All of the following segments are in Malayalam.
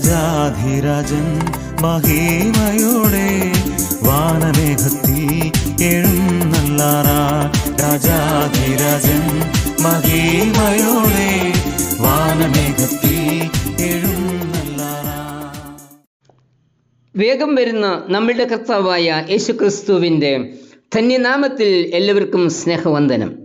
രാജാധിരാജൻ മഹിമയോടെ വാനമേഘത്തിൽ എഴുന്നള്ളാറാ. രാജാധിരാജൻ മഹിമയോടെ വാനമേഘത്തിൽ വേഗം വരുന്ന നമ്മളുടെ കർത്താവായ യേശുക്രിസ്തുവിന്റെ ധന്യനാമത്തിൽ എല്ലാവർക്കും സ്നേഹവന്ദനം.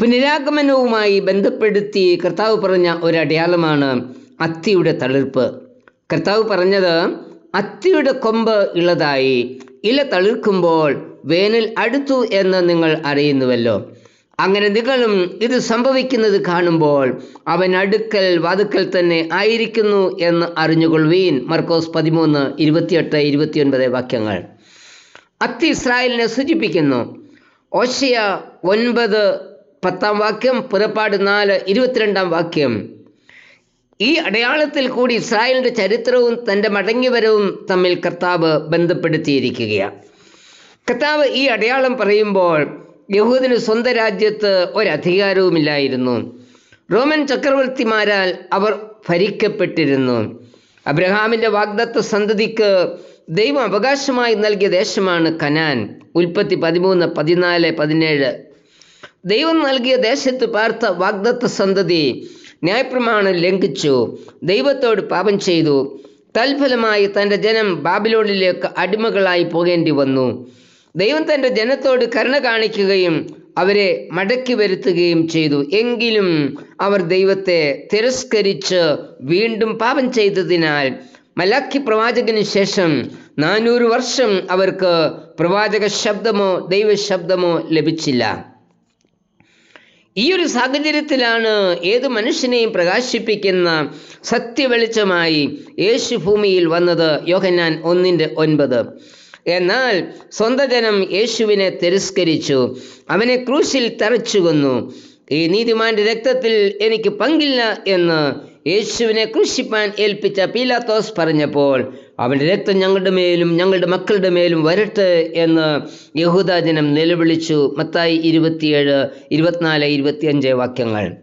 പുനരാഗമനവുമായി ബന്ധപ്പെടുത്തി കർത്താവ് പറഞ്ഞ ഒരടയാളമാണ് അത്തിയുടെ തളിർപ്പ്. കർത്താവ് പറഞ്ഞത് അത്തിയുടെ കൊമ്പ് ഇളതായി. ഇല തളിർക്കുമ്പോൾ വേനൽ അടുത്തു എന്ന് നിങ്ങൾ അറിയുന്നുവല്ലോ. അങ്ങനെ നിങ്ങളും ഇത് സംഭവിക്കുന്നത് കാണുമ്പോൾ അവൻ അടുക്കൽ വാതുക്കൽ തന്നെ ആയിരിക്കുന്നു എന്ന് അറിഞ്ഞുകൊള്ളുവീൻ. മർക്കോസ് പതിമൂന്ന് ഇരുപത്തിയെട്ട് ഇരുപത്തിയൊൻപത് വാക്യങ്ങൾ. അത്തി ഇസ്രായേലിനെ സൂചിപ്പിക്കുന്നു. ഓശയ ഒൻപത് പത്താം വാക്യം പുറപ്പാട് നാല് ഇരുപത്തിരണ്ടാം വാക്യം. ഈ അടയാളത്തിൽ കൂടി ഇസ്രായേലിന്റെ ചരിത്രവും തന്റെ മടങ്ങിവരവും തമ്മിൽ കർത്താവ് ബന്ധപ്പെടുത്തിയിരിക്കുകയാണ്. കർത്താവ് ഈ അടയാളം പറയുമ്പോൾ യഹൂദിന് സ്വന്തം രാജ്യത്ത് ഒരധികാരവുമില്ലായിരുന്നു. റോമൻ ചക്രവർത്തിമാരാൽ അവർ ഭരിക്കപ്പെട്ടിരുന്നു. അബ്രഹാമിന്റെ വാഗ്ദത്ത സന്തതിക്ക് ദൈവം അവകാശമായി നൽകിയ ദേശമാണ് കനാൻ. ഉൽപ്പത്തി പതിമൂന്ന് പതിനാല് പതിനേഴ്. ദൈവം നൽകിയ ദേശത്ത് പാർത്ത വാഗ്ദത്ത സന്തതി ന്യായപ്രമാണം ലംഘിച്ചു. ദൈവത്തോട് പാപം ചെയ്തു. തൽഫലമായി തന്റെ ജനം ബാബിലോണിലേക്ക് അടിമകളായി പോകേണ്ടി വന്നു. ദൈവം തന്റെ ജനത്തോട് കരുണ കാണിക്കുകയും അവരെ മടക്കി വരുത്തുകയും ചെയ്തു. എങ്കിലും അവർ ദൈവത്തെ തിരസ്കരിച്ച് വീണ്ടും പാപം ചെയ്തതിനാൽ മലാഖി പ്രവാചകന് ശേഷം നാനൂറ് വർഷം അവർക്ക് പ്രവാചക ശബ്ദമോ ദൈവശബ്ദമോ ലഭിച്ചില്ല. ഈ ഒരു സാഹചര്യത്തിലാണ് ഏത് മനുഷ്യനെയും പ്രകാശിപ്പിക്കുന്ന സത്യവെളിച്ചമായി യേശു ഭൂമിയിൽ വന്നത് യോഹന്നാൻ ഒന്നിന്റെ ഒൻപത്. എന്നാൽ സ്വന്തം ജനം യേശുവിനെ തിരസ്കരിച്ചു അവനെ ക്രൂശിൽ തറച്ചു കൊന്നു ഈ നീതിമാന്റെ രക്തത്തിൽ എനിക്ക് പങ്കില്ല എന്ന് യേശുവിനെ ക്രൂശിപ്പാൻ ഏൽപ്പിച്ച പീലാത്തോസ് പറഞ്ഞപ്പോൾ അവന്റെ രക്തം ഞങ്ങളുടെ മേലും ഞങ്ങളുടെ മക്കളുടെ മേലും വരട്ടെ എന്ന് യഹൂദാജനം നിലവിളിച്ചു. മത്തായി ഇരുപത്തിയേഴ് ഇരുപത്തിനാല് ഇരുപത്തിയഞ്ച് വാക്യങ്ങൾ.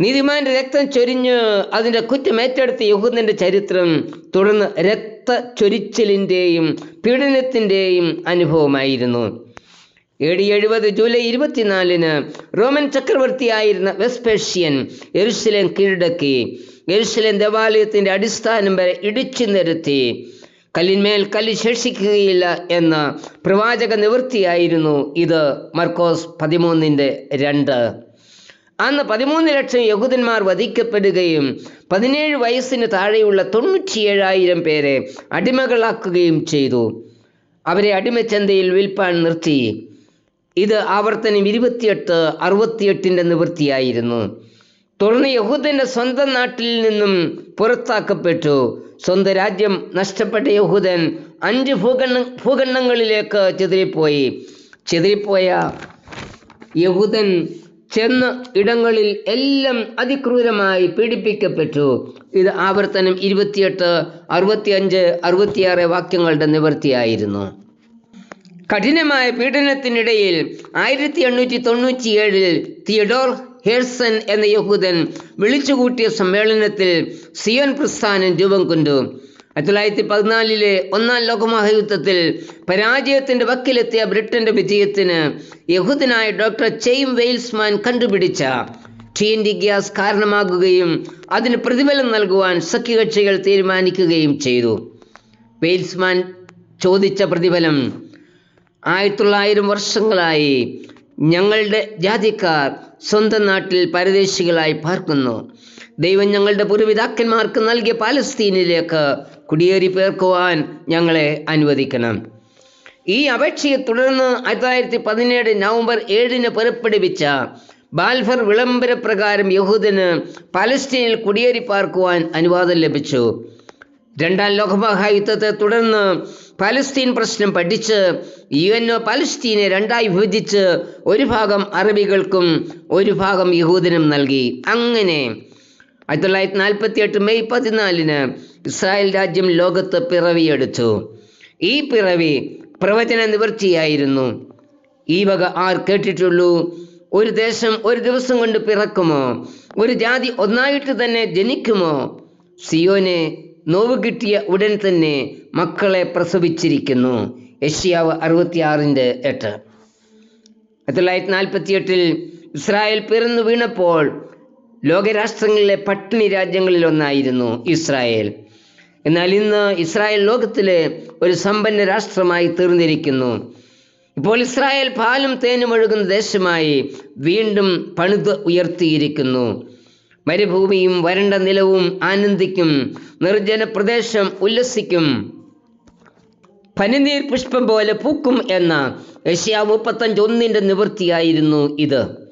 നീതിമാന്റെ രക്തം ചൊരിഞ്ഞ് അതിന്റെ കുറ്റം ഏറ്റെടുത്ത യഹൂദന്റെ ചരിത്രം തുടർന്ന് രക്ത ചൊരിച്ചിലിന്റെയും പീഡനത്തിന്റെയും അനുഭവമായിരുന്നു. എ എഴുപത് ജൂലൈ ഇരുപത്തിനാലിന് റോമൻ ചക്രവർത്തിയായിരുന്ന വെസ്പേഷ്യൻ എരുസലേം കീഴടക്കി. എരുസലേം ദേവാലയത്തിന്റെ അടിസ്ഥാനം വരെ ഇടിച്ചു നിരത്തി കല്ലിന്മേൽ കല്ല് ശേഷിക്കുകയില്ല എന്ന പ്രവാചക നിവൃത്തിയായിരുന്നു ഇത്. മർക്കോസ് പതിമൂന്നിന്റെ രണ്ട്. അന്ന് പതിമൂന്ന് ലക്ഷം യഹൂദന്മാർ വധിക്കപ്പെടുകയും പതിനേഴ് വയസ്സിന് താഴെയുള്ള തൊണ്ണൂറ്റിയേഴായിരം പേരെ അടിമകളാക്കുകയും ചെയ്തു. അവരെ അടിമച്ചന്തയിൽ വിൽപ്പാൻ നിർത്തി. ഇത് ആവർത്തനം ഇരുപത്തിയെട്ട് അറുപത്തിയെട്ടിന്റെ നിവൃത്തിയായിരുന്നു. തുടർന്ന് യഹൂദന്റെ സ്വന്തം നാട്ടിൽ നിന്നും പുറത്താക്കപ്പെട്ടു. സ്വന്തം രാജ്യം നഷ്ടപ്പെട്ട യഹൂദൻ അഞ്ച് ഭൂഖണ്ഡ ഭൂഖണ്ഡങ്ങളിലേക്ക് ചിതറിപ്പോയി. ചിതറിപ്പോയ യഹൂദൻ ചെന്ന ഇടങ്ങളിൽ എല്ലാം അതിക്രൂരമായി പീഡിപ്പിക്കപ്പെട്ടു. ഇത് ആവർത്തനം ഇരുപത്തിയെട്ട് അറുപത്തിയഞ്ച് അറുപത്തിയാറ് വാക്യങ്ങളുടെ നിവൃത്തിയായിരുന്നു. കഠിനമായ പീഡനത്തിനിടയിൽ ആയിരത്തി എണ്ണൂറ്റി തൊണ്ണൂറ്റിയേഴിൽ തിയഡോർ ഹേഴ്സൺ എന്ന യഹൂദൻ വിളിച്ചുകൂട്ടിയ സമ്മേളനത്തിൽ സിയോൻ പ്രസ്ഥാനം രൂപം കൊണ്ടു. ആയിരത്തി തൊള്ളായിരത്തി പതിനാലിലെ ഒന്നാം ലോകമഹായുദ്ധത്തിൽ പരാജയത്തിന്റെ വക്കിലെത്തിയ ബ്രിട്ടന്റെ വിജയത്തിന് യഹൂദനായ ഡോക്ടർ ചെയിം വെയിൽസ്മാൻ കണ്ടുപിടിച്ച. ടി എൻ ഡി ഗ്യാസ് കാരണമാകുകയും അതിന് പ്രതിഫലം നൽകുവാൻ സഖ്യകക്ഷികൾ തീരുമാനിക്കുകയും ചെയ്തു. വെയിൽസ്മാൻ ചോദിച്ച പ്രതിഫലം ആയിരത്തി തൊള്ളായിരം വർഷങ്ങളായി ഞങ്ങളുടെ ജാതിക്കാർ സ്വന്തം നാട്ടിൽ പരദേശികളായി പാർക്കുന്നു. ദൈവം ഞങ്ങളുടെ പൂർവിതാക്കന്മാർക്ക് നൽകിയ പാലസ്തീനിലേക്ക് കുടിയേറി പേർക്കുവാൻ ഞങ്ങളെ അനുവദിക്കണം. ഈ അപേക്ഷയെ തുടർന്ന് ആയിരത്തി പതിനേഴ് നവംബർ ഏഴിന് പുറപ്പെടുവിച്ച ബാൽഫർ വിളംബര പ്രകാരം യഹൂദന് പാലസ്തീനിൽ കുടിയേറി പാർക്കുവാൻ അനുവാദം ലഭിച്ചു. രണ്ടാം ലോകമഹായുദ്ധത്തെ തുടർന്ന് പലസ്തീൻ പ്രശ്നം പഠിച്ച് യു എൻ ഒ പലസ്തീനെ രണ്ടായി വിഭജിച്ച് ഒരു ഭാഗം അറബികൾക്കും ഒരു ഭാഗം യഹൂദനും നൽകി. അങ്ങനെ ആയിരത്തി തൊള്ളായിരത്തി നാൽപ്പത്തി എട്ട് മെയ് പതിനാലിന് ഇസ്രായേൽ രാജ്യം ലോകത്ത് പിറവിയെടുത്തു. ഈ പിറവി പ്രവചന നിവൃത്തിയായിരുന്നു ഈ വക ആർ കേട്ടിട്ടുള്ളൂ? ഒരു ദേശം ഒരു ദിവസം കൊണ്ട് പിറക്കുമോ? ഒരു ജാതി ഒന്നായിട്ട് തന്നെ ജനിക്കുമോ? സിയോനെ നോവ് കിട്ടിയ ഉടൻ തന്നെ മക്കളെ പ്രസവിച്ചിരിക്കുന്നു. യഷ്യാവ് അറുപത്തിയാറിന്റെ എട്ട്. ആയിരത്തി തൊള്ളായിരത്തി നാൽപ്പത്തി എട്ടിൽ ഇസ്രായേൽ പിറന്നു വീണപ്പോൾ ലോകരാഷ്ട്രങ്ങളിലെ പട്ടിണി രാജ്യങ്ങളിൽ ഒന്നായിരുന്നു ഇസ്രായേൽ. എന്നാൽ ഇന്ന് ഇസ്രായേൽ ലോകത്തിലെ ഒരു സമ്പന്ന രാഷ്ട്രമായി തീർന്നിരിക്കുന്നു. ഇപ്പോൾ ഇസ്രായേൽ പാലും തേനും ഒഴുകുന്ന ദേശമായി വീണ്ടും പണിത് ഉയർത്തിയിരിക്കുന്നു. മരുഭൂമിയും വരണ്ട നിലവും ആനന്ദിക്കും. നിർജന പ്രദേശം ഉല്ലസിക്കും. പനിനീർ പുഷ്പം പോലെ പൂക്കും എന്ന ഏഷ്യ മുപ്പത്തഞ്ച് ഒന്നിന്റെ നിവൃത്തിയായിരുന്നു ഇത്.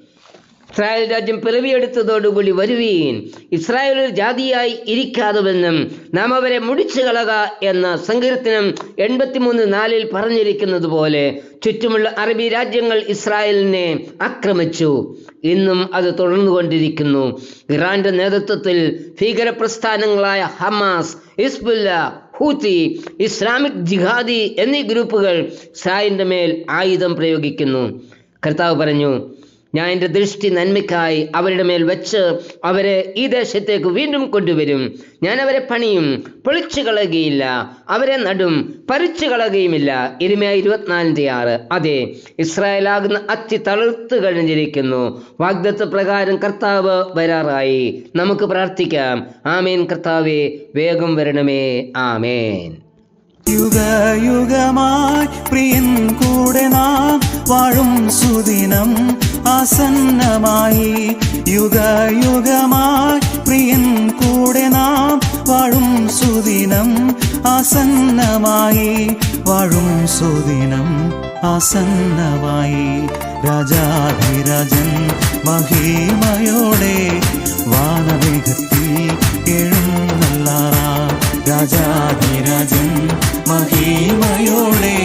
ഇസ്രായേൽ രാജ്യം പിറവിയെടുത്തതോടുകൂടി വരുവീൻ. ഇസ്രായേൽ ഒരു ജാതിയായി ഇരിക്കാതുവെന്നും നാം അവരെ മുടിച്ചു കളക എന്ന സങ്കീർത്തനം എൺപത്തിമൂന്ന് നാലിൽ പറഞ്ഞിരിക്കുന്നത് പോലെ ചുറ്റുമുള്ള അറബി രാജ്യങ്ങൾ ഇസ്രായേലിനെ ആക്രമിച്ചു. ഇന്നും അത് തുടർന്നുകൊണ്ടിരിക്കുന്നു. ഇറാന്റെ നേതൃത്വത്തിൽ ഭീകര പ്രസ്ഥാനങ്ങളായ Hamas Hezbollah Houthi Islamic jihadi എന്നീ ഗ്രൂപ്പുകൾ ഇസ്രായേലിന്റെ മേൽ ആയുധം പ്രയോഗിക്കുന്നു. കർത്താവ് പറഞ്ഞു ഞാൻ എന്റെ ദൃഷ്ടി നന്മയ്ക്കായി അവരുടെ മേൽ വെച്ച് അവരെ ഈ ദേശത്തേക്ക് വീണ്ടും കൊണ്ടുവരും. ഞാൻ അവരെ പണിയും പൊളിച്ചു കളയുകയില്ല. അവരെ നടും പറിച്ചു കളയുകയുമില്ല. ഇരുമയ ഇരുപത്തിനാലിന്റെ ആറ്. അതെ ഇസ്രായേലാകുന്ന അത്തി തളിർത്ത് കഴിഞ്ഞിരിക്കുന്നു. വാഗ്ദത്വ പ്രകാരം കർത്താവ് വരാറായി. നമുക്ക് പ്രാർത്ഥിക്കാം. ആമേൻ കർത്താവേ വേഗം വരണമേ. ആമേൻ. യുഗയുഗമായി പ്രിയൻ കൂടെ നാം വാഴും സുദിനം ആസന്നമായി. യുഗയുഗമായി പ്രിയൻ കൂടെ നാം വാഴും സുദിനം ആസന്നമായി. വാഴും സുദിനം ആസന്നമായി. രാജാധിരാജൻ മഹിമയോടെ വാനവേഗത്തിൽ എഴുന്നള്ളാ രാജാധിരാജ മഹിമയോടെ